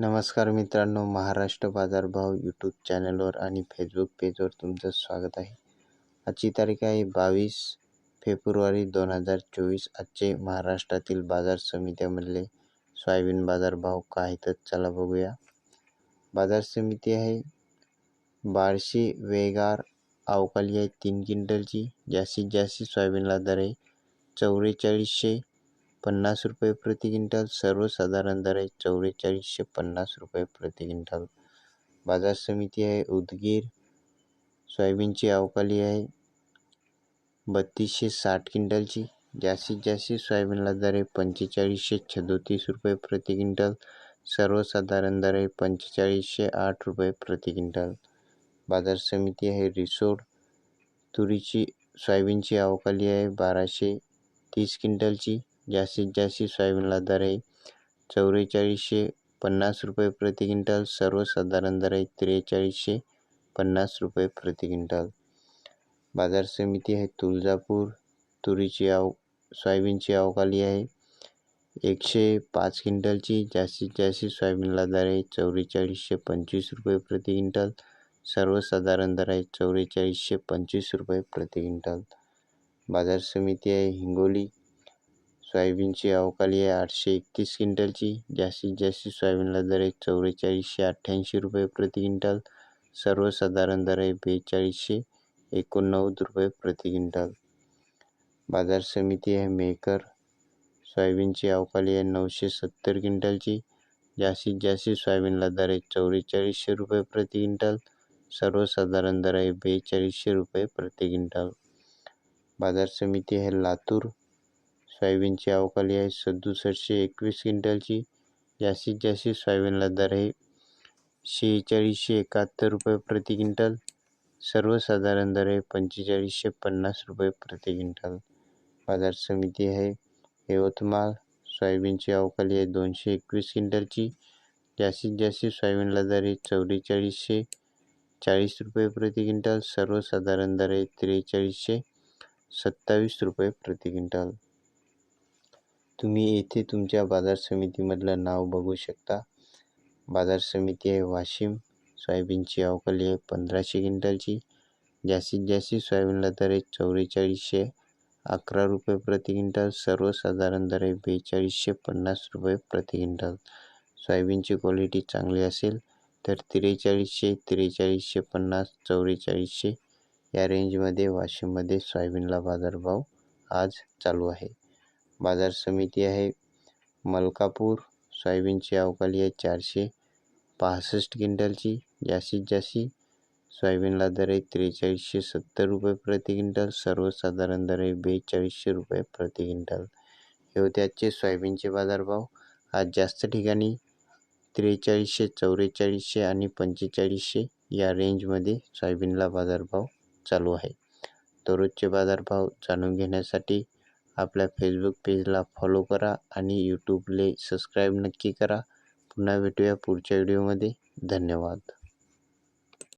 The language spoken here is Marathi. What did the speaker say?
नमस्कार मित्रांनो महाराष्ट्र बाजारभाव यूट्यूब चॅनलवर आणि फेसबुक पेजवर तुमचं स्वागत आहे. आजची तारीख आहे बावीस फेब्रुवारी दोन हजार चोवीस. आजचे महाराष्ट्रातील बाजार समित्यामधले सोयाबीन बाजारभाव काय तर चला बघूया. बाजार समिती आहे बारशे वेगार अवकाली आहे तीन क्विंटलची. जास्तीत जास्त सोयाबीनला दर आहे चौवेचाळीसशे पन्नास रुपये प्रति क्विंटल सर्वसाधारण दर आहे चौवेचाळीसशे पन्नास रुपये प्रति क्विंटल. बाजार समिती आहे उदगीर सोयाबीनची अवकाली आहे बत्तीसशे साठ क्विंटलची. जास्तीत जास्त सोयाबीनला दर आहे पंचेचाळीसशे सदोतीस रुपये प्रति क्विंटल सर्वसाधारण दर आहे पंचेचाळीसशे आठ रुपये प्रति क्विंटल. बाजार समिती आहे रिसोड तुरीची सोयाबीनची अवकाली आहे बाराशे तीस क्विंटलची. जास्तीत जास्त सोयाबीनला दर आहे. चौवेचाळीसशे पन्नास रुपये प्रति क्विंटल सर्वसाधारण दर आहे त्रेचाळीसशे पन्नास रुपये प्रति क्विंटल. बाजार समिती आहे तुळजापूर तुरीची आव सोयाबीनची अवकाली आहे. एकशे पाच क्विंटलची जास्तीत जास्त सोयाबीनला दर आहे चौवेचाळीसशे पंचवीस रुपये प्रति क्विंटल सर्वसाधारण दर आहे चौवेचाळीसशे पंचवीस रुपये प्रति क्विंटल. बाजार समिती आहे हिंगोली सोयाबीनची अवकाली आहे आठशे एकतीस क्विंटलची. जास्तीत जास्त सोयाबीनला दर आहे चौवेचाळीसशे अठ्ठ्याऐंशी रुपये प्रति क्विंटल. सर्वसाधारण दर आहे बेचाळीसशे एकोणनव्वद रुपये प्रति क्विंटल. बाजार समिती आहे मेकर. सोयाबीनची अवकाली आहे नऊशे सत्तर क्विंटलची. जास्तीत जास्त सोयाबीनला दर आहे चौवेचाळीसशे रुपये प्रति क्विंटल. सर्वसाधारण दर आहे बेचाळीसशे रुपये प्रति क्विंटल. बाजार समिती आहे लातूर. सोयाबीनची अवकाली आहे. सदुसष्टशे एकवीस क्विंटलची जास्तीत जास्त सोयाबीनला दर आहे. शेहेचाळीसशे एकाहत्तर रुपये प्रति क्विंटल. सर्वसाधारण दर आहे पंचेचाळीसशे पन्नास रुपये प्रति क्विंटल. बाजार समिती आहे. यवतमाळ सोयाबीनची अवकाली आहे. दोनशे एकवीस क्विंटलची जास्तीत जास्त सोयाबीनला दर आहे चौवेचाळीसशे चाळीस रुपये प्रति क्विंटल. सर्वसाधारण दर आहे त्रेचाळीसशे सत्तावीस रुपये प्रति क्विंटल. तुम्ही येथे तुमच्या बाजार समितीमधलं नाव बघू शकता. बाजार समिती आहे वाशिम. सोयाबीनची अवकाली आहे पंधराशे क्विंटलची. जास्तीत जास्त सोयाबीनला दर आहे चौवेचाळीसशे अकरा रुपये प्रति क्विंटल. सर्वसाधारण दर आहे बेचाळीसशे पन्नास रुपये प्रति क्विंटल. सोयाबीनची क्वालिटी चांगली असेल तर त्रेचाळीसशे त्रेचाळीसशे पन्नास चौवेचाळीसशे या रेंजमध्ये वाशिममध्ये सोयाबीनला बाजारभाव आज चालू आहे. बाजार समिती आहे. मलकापूर सोयाबीनची अवकाली आहे चारशे पासष्ट क्विंटलची. जास्तीत जास्त सोयाबीनला दर आहे त्रेचाळीसशे सत्तर रुपये प्रति क्विंटल. सर्वसाधारण दर आहे बेचाळीसशे रुपये प्रति क्विंटल. हे होते आजचे सोयाबीनचे बाजारभाव. आज जास्त ठिकाणी त्रेचाळीसशे चौवेचाळीसशे आणि पंचेचाळीसशे या रेंजमध्ये सोयाबीनला बाजारभाव चालू आहे. दररोजचे बाजारभाव जाणून घेण्यासाठी आपल्या फेसबुक पेजला फॉलो करा आणि यूट्यूबले सबस्क्राईब नक्की करा. पुन्हा भेटूया पुढच्या व्हिडिओमध्ये धन्यवाद.